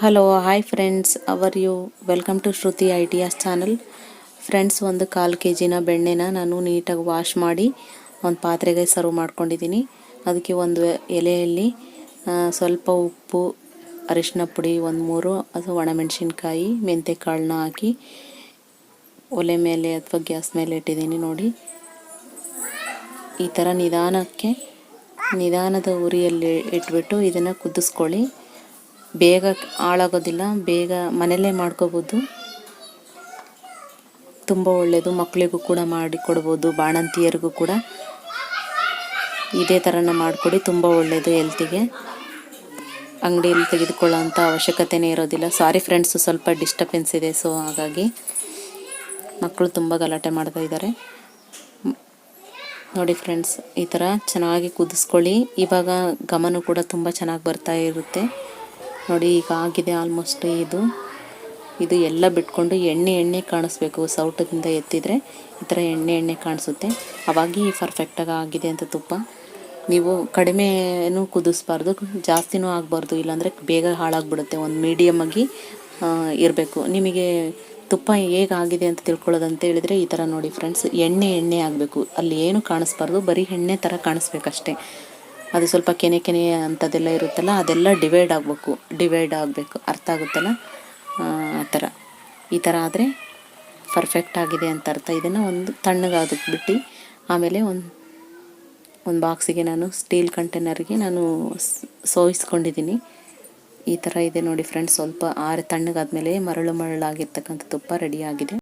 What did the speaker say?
Hello hi friends our you welcome to Shruti ideas channel friends ಒಂದು ಕಾಲು K ಜಿನ ಬೆಣ್ಣೆನ ನಾನು ನೀಟಾಗಿ ವಾಶ್ ಮಾಡಿ ಒಂದು ಪಾತ್ರೆಗೆ ಸರ್ವ್ ಮಾಡ್ಕೊಂಡಿದ್ದೀನಿ ಅದಕ್ಕೆ ಒಂದು ಎಲೆಯಲ್ಲಿ ಸ್ವಲ್ಪ ಉಪ್ಪು, ಅರಿಶಿನ ಪುಡಿ ಒಂದು ಮೂರು ಅಥವಾ ಒಣಮೆಣಸಿನ್ಕಾಯಿ ಮೆಂತ್ಯ ಕಾಳನ್ನ ಹಾಕಿ ಒಲೆ ಮೇಲೆ ಅಥವಾ ಗ್ಯಾಸ್ ಮೇಲೆ ಇಟ್ಟಿದ್ದೀನಿ ನೋಡಿ. ಈ ಥರ ನಿಧಾನಕ್ಕೆ, ನಿಧಾನದ ಉರಿಯಲ್ಲಿ ಇಟ್ಬಿಟ್ಟು ಇದನ್ನು ಕುದಿಸ್ಕೊಳ್ಳಿ. ಬೇಗ ಹಾಳಾಗೋದಿಲ್ಲ, ಬೇಗ ಮನೆಯಲ್ಲೇ ಮಾಡ್ಕೋಬೋದು. ತುಂಬ ಒಳ್ಳೆಯದು ಮಕ್ಕಳಿಗೂ ಕೂಡ ಮಾಡಿ ಕೊಡ್ಬೋದು, ಬಾಣಂತಿಯರಿಗೂ ಕೂಡ. ಇದೇ ಥರನ ಮಾಡಿಕೊಡಿ, ತುಂಬ ಒಳ್ಳೆಯದು ಹೆಲ್ತಿಗೆ. ಅಂಗಡಿಯಲ್ಲಿ ತೆಗೆದುಕೊಳ್ಳೋ ಅಂಥ ಅವಶ್ಯಕತೆನೇ ಇರೋದಿಲ್ಲ. ಸಾರಿ ಫ್ರೆಂಡ್ಸು ಸ್ವಲ್ಪ ಡಿಸ್ಟರ್ಬೆನ್ಸ್ ಇದೆ ಸೊ ಹಾಗಾಗಿ ಮಕ್ಕಳು ತುಂಬ ಗಲಾಟೆ ಮಾಡ್ತಾ ಇದ್ದಾರೆ. ನೋಡಿ ಫ್ರೆಂಡ್ಸ್ ಈ ಥರ ಚೆನ್ನಾಗಿ ಕುದಿಸ್ಕೊಳ್ಳಿ. ಇವಾಗ ಗಮನ ಕೂಡ ತುಂಬ ಚೆನ್ನಾಗಿ ಬರ್ತಾ ಇರುತ್ತೆ. ನೋಡಿ, ಈಗ ಆಗಿದೆ ಆಲ್ಮೋಸ್ಟ್ ಇದು. ಇದು ಎಲ್ಲ ಬಿಟ್ಕೊಂಡು ಎಣ್ಣೆ ಎಣ್ಣೆ ಕಾಣಿಸ್ಬೇಕು. ಸೌಟದಿಂದ ಎತ್ತಿದರೆ ಈ ಥರ ಎಣ್ಣೆ ಎಣ್ಣೆ ಕಾಣಿಸುತ್ತೆ. ಅವಾಗಿ ಪರ್ಫೆಕ್ಟಾಗಿ ಆಗಿದೆ ಅಂತ ತುಪ್ಪ. ನೀವು ಕಡಿಮೆನೂ ಕುದಿಸ್ಬಾರ್ದು, ಜಾಸ್ತಿನೂ ಆಗಬಾರ್ದು. ಇಲ್ಲಾಂದರೆ ಬೇಗ ಹಾಳಾಗ್ಬಿಡುತ್ತೆ. ಒಂದು ಮೀಡಿಯಮ್ ಆಗಿ ಇರಬೇಕು. ನಿಮಗೆ ತುಪ್ಪ ಹೇಗಾಗಿದೆ ಅಂತ ತಿಳ್ಕೊಳ್ಳೋದಂತ ಹೇಳಿದರೆ ಈ ಥರ ನೋಡಿ ಫ್ರೆಂಡ್ಸ್ ಎಣ್ಣೆ ಎಣ್ಣೆ ಆಗಬೇಕು. ಅಲ್ಲಿ ಏನು ಕಾಣಿಸ್ಬಾರ್ದು, ಬರೀ ಎಣ್ಣೆ ಥರ ಕಾಣಿಸ್ಬೇಕಷ್ಟೇ. ಅದು ಸ್ವಲ್ಪ ಕೆನೆ ಕೆನೆ ಅಂಥದ್ದೆಲ್ಲ ಇರುತ್ತಲ್ಲ, ಅದೆಲ್ಲ ಡಿವೈಡ್ ಆಗಬೇಕು ಡಿವೈಡ್ ಆಗಬೇಕು. ಅರ್ಥ ಆಗುತ್ತಲ್ಲ? ಆ ಥರ. ಈ ಥರ ಆದರೆ ಪರ್ಫೆಕ್ಟ್ ಆಗಿದೆ ಅಂತ ಅರ್ಥ. ಇದನ್ನು ಒಂದು ತಣ್ಣಗಾದಕ್ಕೆ ಬಿಟ್ಟು ಆಮೇಲೆ ಒಂದು ಒಂದು ಬಾಕ್ಸಿಗೆ ನಾನು ಸ್ಟೀಲ್ ಕಂಟೈನರ್ಗೆ ನಾನು ಸೋಯಿಸ್ಕೊಂಡಿದ್ದೀನಿ ಈ ಥರ ಇದೆ ನೋಡಿ ಫ್ರೆಂಡ್ಸ್ ಸ್ವಲ್ಪ ಆರು ತಣ್ಣಗಾದ್ಮೇಲೆ ಮರಳು ಮರಳಾಗಿರ್ತಕ್ಕಂಥ ತುಪ್ಪ ರೆಡಿಯಾಗಿದೆ